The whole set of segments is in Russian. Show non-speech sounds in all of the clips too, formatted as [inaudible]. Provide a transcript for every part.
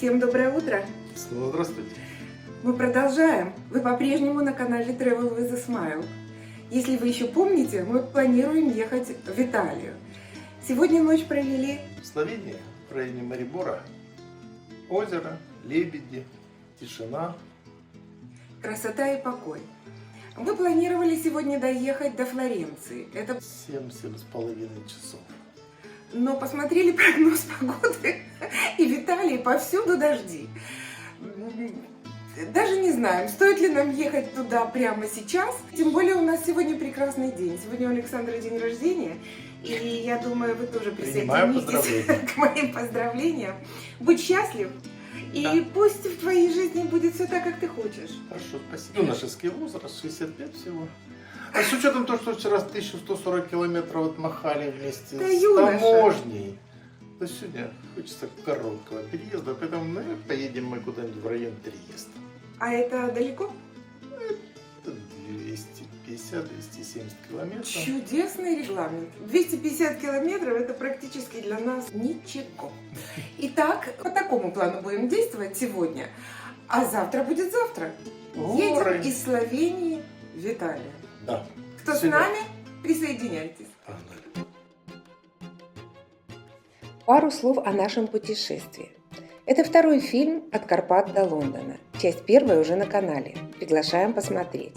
Всем доброе утро! Снова здравствуйте. Мы продолжаем. Вы по-прежнему на канале Travel with a Smile. Если вы еще помните, мы планируем ехать в Италию. Сегодня ночь провели В Словении, в районе Марибора, озеро, лебеди, тишина. красота и покой. Мы планировали сегодня доехать до Флоренции. Это... 7-7 с половиной часов. Но посмотрели прогноз погоды, [laughs] и в Италии повсюду дожди. Даже не знаем, стоит ли нам ехать туда прямо сейчас. Тем более у нас сегодня прекрасный день. Сегодня у Александра день рождения. И я думаю, вы тоже присоединитесь [laughs] к моим поздравлениям. Будь счастлив. И Да. пусть в твоей жизни будет все так, как ты хочешь. Хорошо, спасибо. Юношеский возраст, 60 лет всего. А с учетом того, что вчера 1140 километров отмахали вместе Да, с юноша. таможней, то сегодня хочется короткого переезда, поэтому наверное, поедем мы куда-нибудь в район Триеста. А это далеко? Это 250-270 километров. Чудесный регламент. 250 километров это практически для нас ничего. Итак, по такому плану будем действовать сегодня. А завтра будет завтра. Горы. Едем из Словении в Италию. Кто с нами? Присоединяйтесь. погнали. Пару слов о нашем путешествии. Это второй фильм «От Карпат до Лондона». Часть первая уже на канале. Приглашаем посмотреть.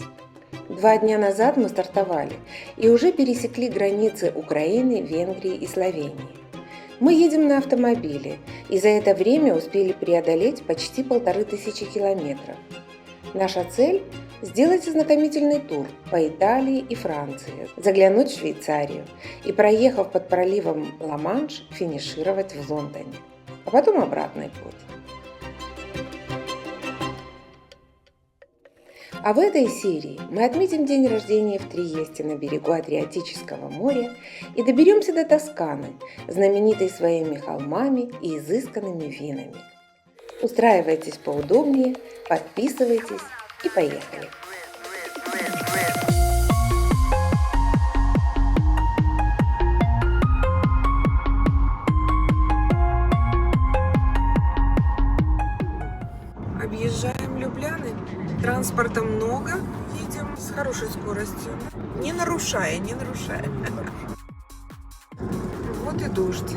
Два дня назад мы стартовали и уже пересекли границы Украины, Венгрии и Словении. Мы едем на автомобиле и за это время успели преодолеть почти полторы тысячи километров. Наша цель – сделать ознакомительный тур по Италии и Франции, заглянуть в Швейцарию и, проехав под проливом Ла-Манш, финишировать в Лондоне, а потом обратный путь. А в этой серии мы отметим день рождения в Триесте на берегу Адриатического моря и доберемся до Тосканы, знаменитой своими холмами и изысканными винами. Устраивайтесь поудобнее, подписывайтесь и поехали! Объезжаем Любляны. Транспорта много. Едем с хорошей скоростью. Не нарушая, не нарушая. Вот и дождь.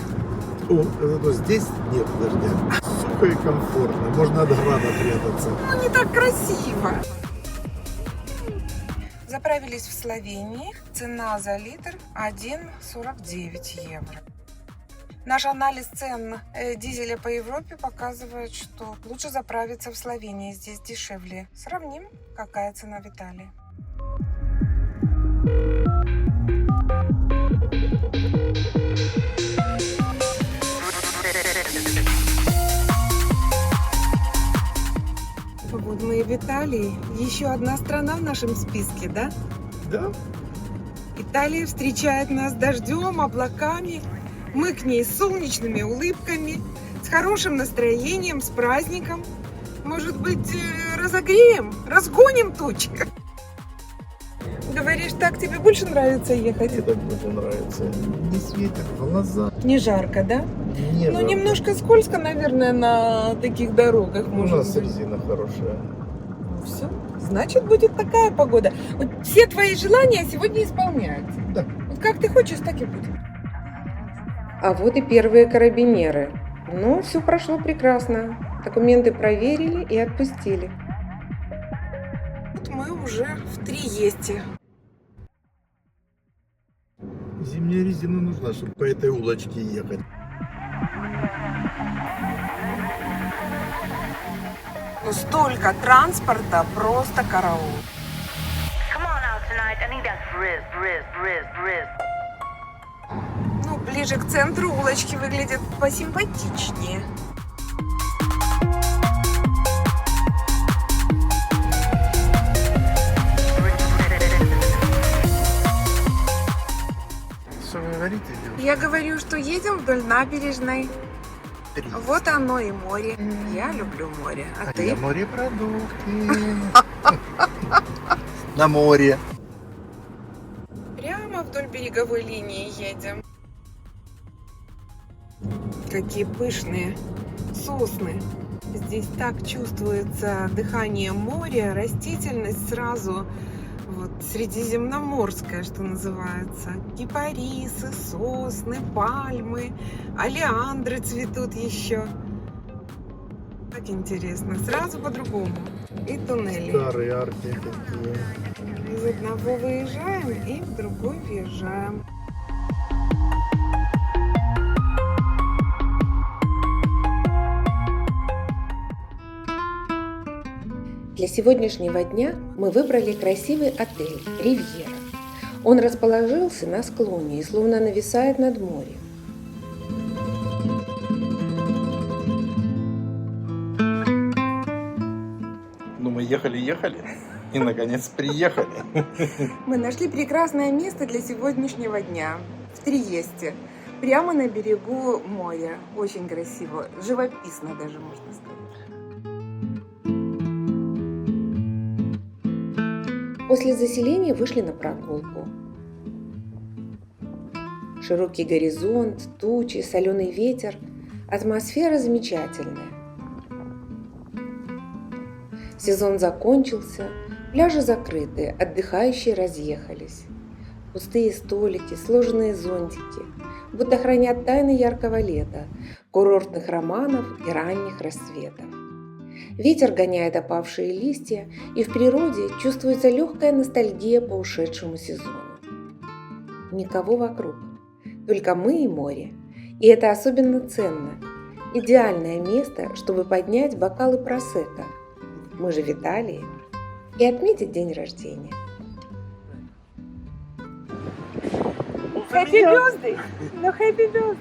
О, зато здесь нет дождя. Сухо и комфортно. Можно от града прятаться. Ну, не так красиво. Заправились в Словении. Цена за литр 1,49 евро. Наш анализ цен э, дизеля по Европе показывает, что лучше заправиться в Словении. Здесь дешевле. Сравним, какая цена в Италии. Вот мы и в Италии. Еще одна страна в нашем списке, да? Да? Италия встречает нас дождем, облаками. Мы к ней с солнечными улыбками, с хорошим настроением, с праздником. Может быть, э, разогреем, разгоним тучи? Говоришь, так тебе больше нравится ехать? Мне так больше нравится. Не светит в глаза. Не жарко, да? Не Ну, жарко. немножко скользко, наверное, на таких дорогах, У нас быть. резина хорошая. Все. Значит, будет такая погода. Вот все твои желания сегодня исполняются. Да. Вот как ты хочешь, так и будет. А вот и первые карабинеры. Ну, все прошло прекрасно. Документы проверили и отпустили. Вот мы уже в Триесте. Зимняя резина нужна, чтобы по этой улочке ехать. Ну, столько транспорта, просто караул. Ну, ближе к центру улочки выглядят посимпатичнее. Говорите, девушка? Я говорю, что едем вдоль набережной. Три. Вот оно и море. Я люблю море. А А ты? я морепродукты. [laughs] На море. Прямо вдоль береговой линии едем. Какие пышные сосны. Здесь так чувствуется дыхание моря, растительность сразу вот средиземноморская, что называется. Кипарисы, сосны, пальмы, алиандры цветут еще. Так интересно, сразу по-другому. И туннели. Старые арки такие. Из одного выезжаем и в другой въезжаем. Для сегодняшнего дня мы выбрали красивый отель «Ривьера». Он расположился на склоне и словно нависает над морем. Ну, мы ехали-ехали и, наконец, приехали. Мы нашли прекрасное место для сегодняшнего дня в Триесте. Прямо на берегу моря. Очень красиво. Живописно даже, можно сказать. После заселения вышли на прогулку. Широкий горизонт, тучи, соленый ветер. Атмосфера замечательная. Сезон закончился, пляжи закрыты, отдыхающие разъехались. Пустые столики, сложенные зонтики, будто хранят тайны яркого лета, курортных романов и ранних рассветов. Ветер гоняет опавшие листья, и в природе чувствуется легкая ностальгия по ушедшему сезону. Никого вокруг, только мы и море. И это особенно ценно. Идеальное место, чтобы поднять бокалы просека. Мы же в Италии. И отметить день рождения. Happy birthday! Ну, happy birthday!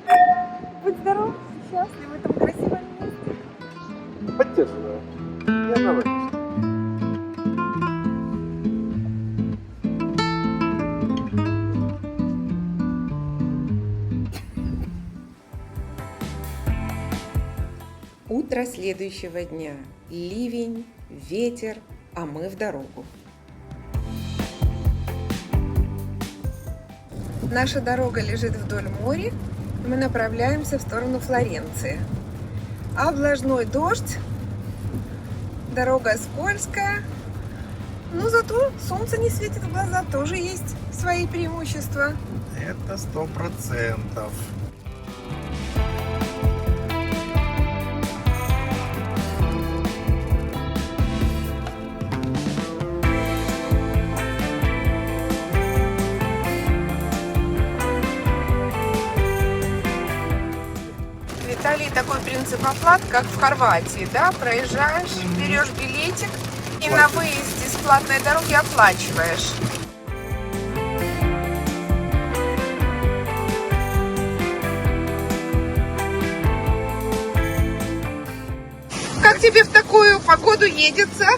Будь здоров, счастлив в этом красивом. Поддерживаю. На выпуск. Утро следующего дня. Ливень, ветер, а мы в дорогу. Наша дорога лежит вдоль моря, мы направляемся в сторону Флоренции. Облажной дождь, дорога скользкая, но зато солнце не светит в глаза, тоже есть свои преимущества. Это сто процентов. Такой принцип оплат, как в Хорватии, да, проезжаешь, берешь билетик и на выезде с платной дороги оплачиваешь. Как тебе в такую погоду едется?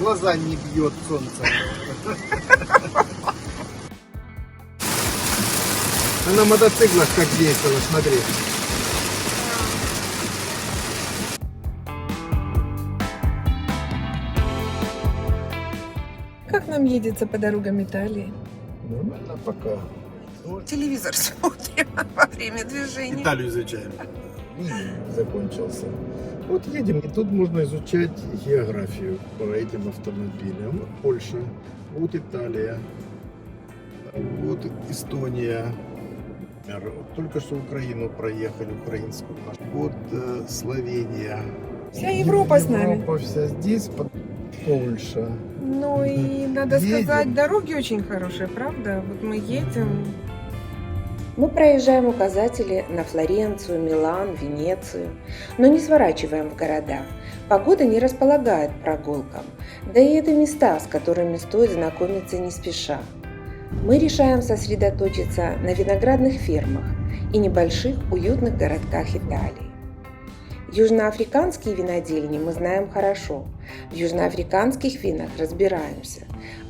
Глаза не бьет солнце. [laughs] А на мотоциклах как весело, смотри. Едется по дорогам Италии? Нормально пока. Телевизор смотрим [laughs] во время движения. Италию изучаем. Закончился. Вот едем, и тут можно изучать географию по этим автомобилям. Вот Польша, вот Италия, вот Эстония. Только что Украину проехали, украинскую. Вот э, Словения. Вся Европа с нами. Европа вся здесь, под- Польша. Ну и надо Едем. сказать, дороги очень хорошие, правда? Вот мы едем, Мы проезжаем указатели на Флоренцию, Милан, Венецию, но не сворачиваем в города. Погода не располагает прогулкам, да и это места, с которыми стоит знакомиться не спеша. Мы решаем сосредоточиться на виноградных фермах и небольших уютных городках Италии. Южноафриканские винодельни мы знаем хорошо, в южноафриканских винах разбираемся,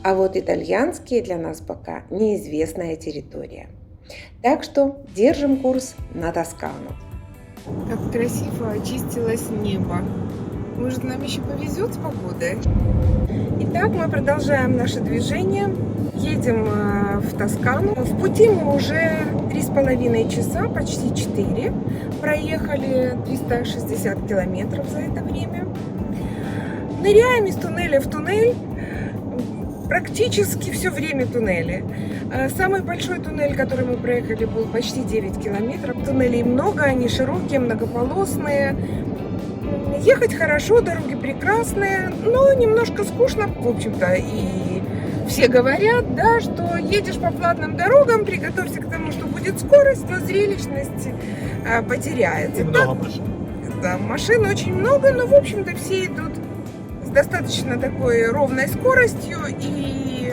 а вот итальянские для нас пока неизвестная территория. Так что держим курс на Тоскану. как красиво очистилось небо. Может, нам еще повезет с погодой? Итак, мы продолжаем наше движение. Едем э, в Тоскану. В пути мы уже три с половиной часа, почти четыре. Проехали 360 километров за это время. Ныряем из туннеля в туннель. Практически все время туннели. Э, Самый большой туннель, который мы проехали, был почти 9 километров. Туннелей много, они широкие, многополосные. Ехать хорошо, дороги прекрасные, но немножко скучно, в общем-то, и все говорят, да, что едешь по платным дорогам, приготовься к тому, что будет скорость, но зрелищность э, потеряется. Так, машин. да, машин очень много, но, в общем-то, все идут с достаточно такой ровной скоростью и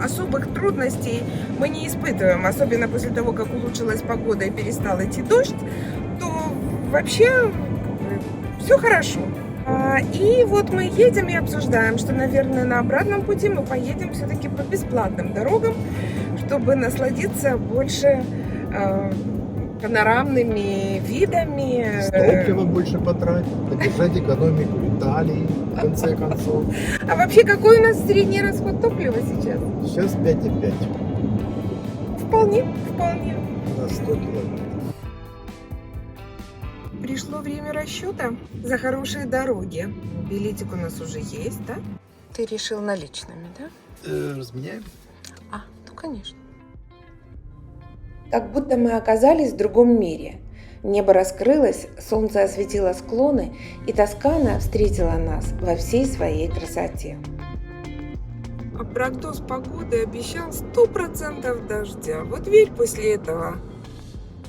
особых трудностей мы не испытываем, особенно после того, как улучшилась погода и перестал идти дождь, то вообще все хорошо. А, И вот мы едем и обсуждаем, что, наверное, на обратном пути мы поедем все-таки по бесплатным дорогам, чтобы насладиться больше э, панорамными видами. Топлива больше потратить, поддержать экономику Италии, в конце концов. А вообще, какой у нас средний расход топлива сейчас? Сейчас 5,5 Вполне, вполне. на 100 километров. Пришло время расчета за хорошие дороги. Билетик у нас уже есть, да? Ты решил наличными, да? Э, разменяем? А, ну конечно. Как будто мы оказались в другом мире. Небо раскрылось, солнце осветило склоны, и Тоскана встретила нас во всей своей красоте. А прогноз погоды обещал 100% дождя. Вот верь после этого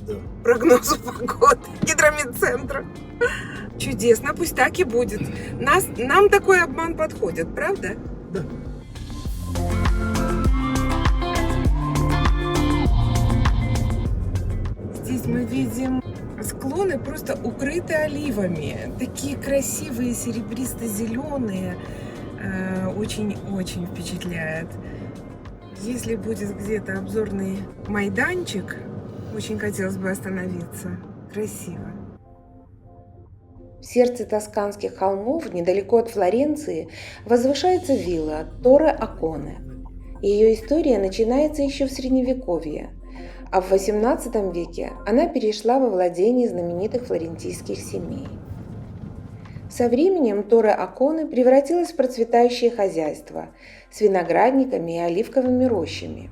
Да. прогнозу погоды гидромедцентра. Чудесно, пусть так и будет. Нас, нам такой обман подходит, правда? Да. Здесь мы видим склоны просто укрыты оливами. Такие красивые, серебристо-зеленые. Э, Очень-очень впечатляет. Если будет где-то обзорный майданчик, очень хотелось бы остановиться. Красиво. В сердце тосканских холмов, недалеко от Флоренции, возвышается вилла Торе Аконе. Ее история начинается еще в Средневековье, а в XVIII веке она перешла во владение знаменитых флорентийских семей. Со временем Торе Аконе превратилась в процветающее хозяйство с виноградниками и оливковыми рощами.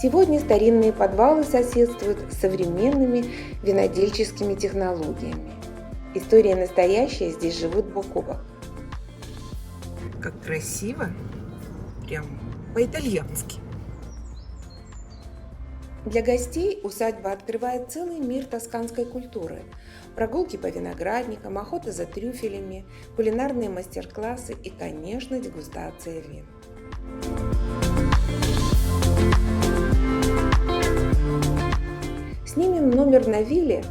Сегодня старинные подвалы соседствуют с современными винодельческими технологиями. История настоящая, здесь живут бок о бок. Как красиво. Прям по-итальянски. Для гостей усадьба открывает целый мир тосканской культуры. Прогулки по виноградникам, охота за трюфелями, кулинарные мастер-классы и, конечно, дегустация вин. Снимем номер на вилле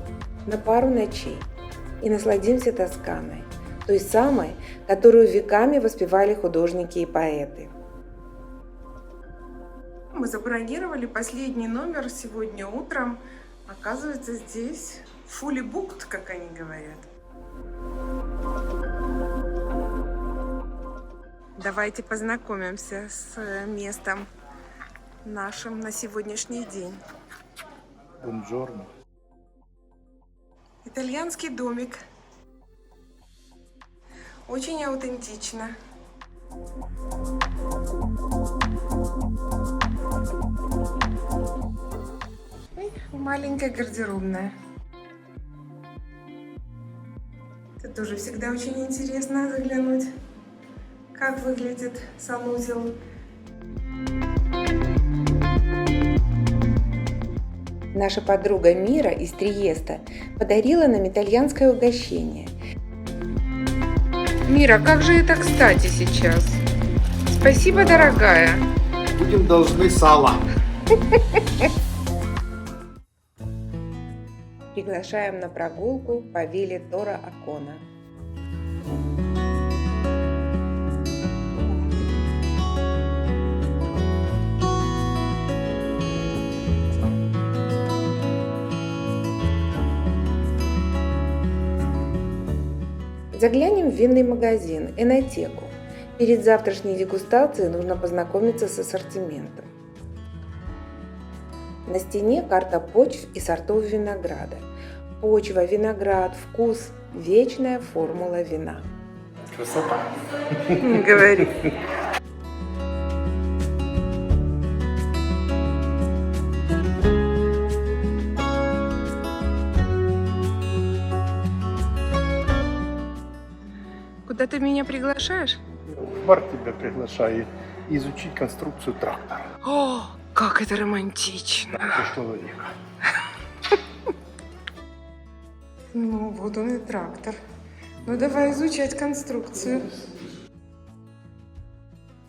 на пару ночей и насладимся Тосканой, той самой, которую веками воспевали художники и поэты. Мы забронировали последний номер сегодня утром. Оказывается, здесь фули букт, как они говорят. Давайте познакомимся с э, местом нашим на сегодняшний день. Бонжорно. Итальянский домик. Очень аутентично. Ой, маленькая гардеробная. Это тоже всегда очень интересно заглянуть, как выглядит санузел. Наша подруга Мира из Триеста подарила нам итальянское угощение. Мира, как же это кстати сейчас? Спасибо, дорогая. Будем должны сало. Приглашаем на прогулку по вилле Тора Акона. Заглянем в винный магазин «Энотеку». Перед завтрашней дегустацией нужно познакомиться с ассортиментом. На стене карта почв и сортов винограда. Почва, виноград, вкус – вечная формула вина. Красота. Говори. Куда ты меня приглашаешь? В бар тебя приглашаю изучить конструкцию трактора О, как это романтично. прошлого века. [laughs] Ну, вот он и трактор. Ну, давай изучать конструкцию.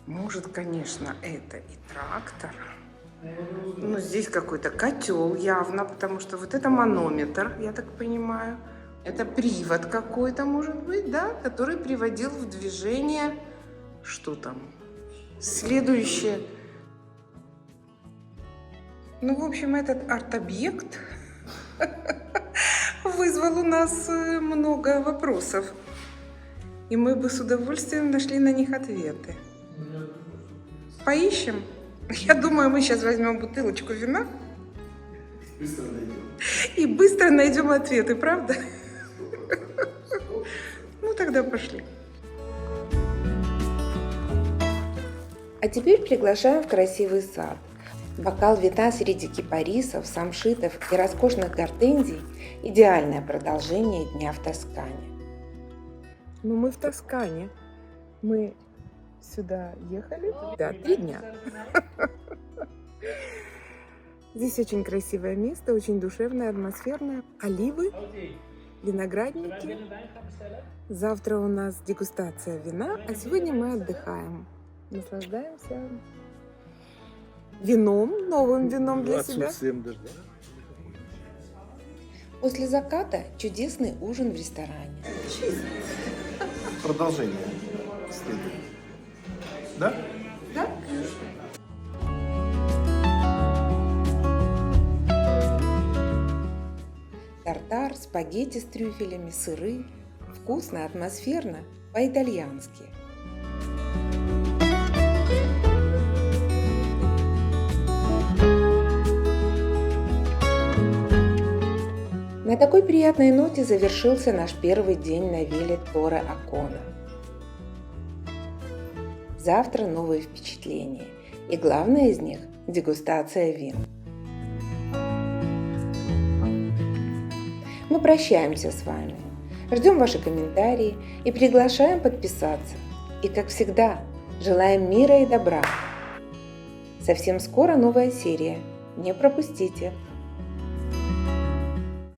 Может, конечно, это и трактор. Но здесь какой-то котел явно, потому что вот это манометр, я так понимаю. Это привод какой-то, может быть, да, который приводил в движение, что там, следующее. Ну, в общем, этот арт-объект [laughs] вызвал у нас э, много вопросов. И мы бы с удовольствием нашли на них ответы. Поищем. Я думаю, мы сейчас возьмем бутылочку вина и быстро найдем ответы, правда? Тогда пошли. А теперь приглашаем в красивый сад. Бокал вина среди кипарисов, самшитов и роскошных гортензий – идеальное продолжение дня в Тоскане. Ну, мы в Тоскане. Мы сюда ехали? Да, три дня. [laughs] Здесь очень красивое место, очень душевное, атмосферное. Оливы, виноградники. Завтра у нас дегустация вина, а сегодня мы отдыхаем. Наслаждаемся вином, новым вином для себя. После заката чудесный ужин в ресторане. Продолжение следует. Да? Да? Тартар, спагетти с трюфелями, сыры. Вкусно, атмосферно, по-итальянски. На такой приятной ноте завершился наш первый день на вилле Торе Акона. Завтра новые впечатления. И главное из них – дегустация вин. Мы прощаемся с вами. Ждем ваши комментарии и приглашаем подписаться. И, как всегда, желаем мира и добра. Совсем скоро новая серия. Не пропустите!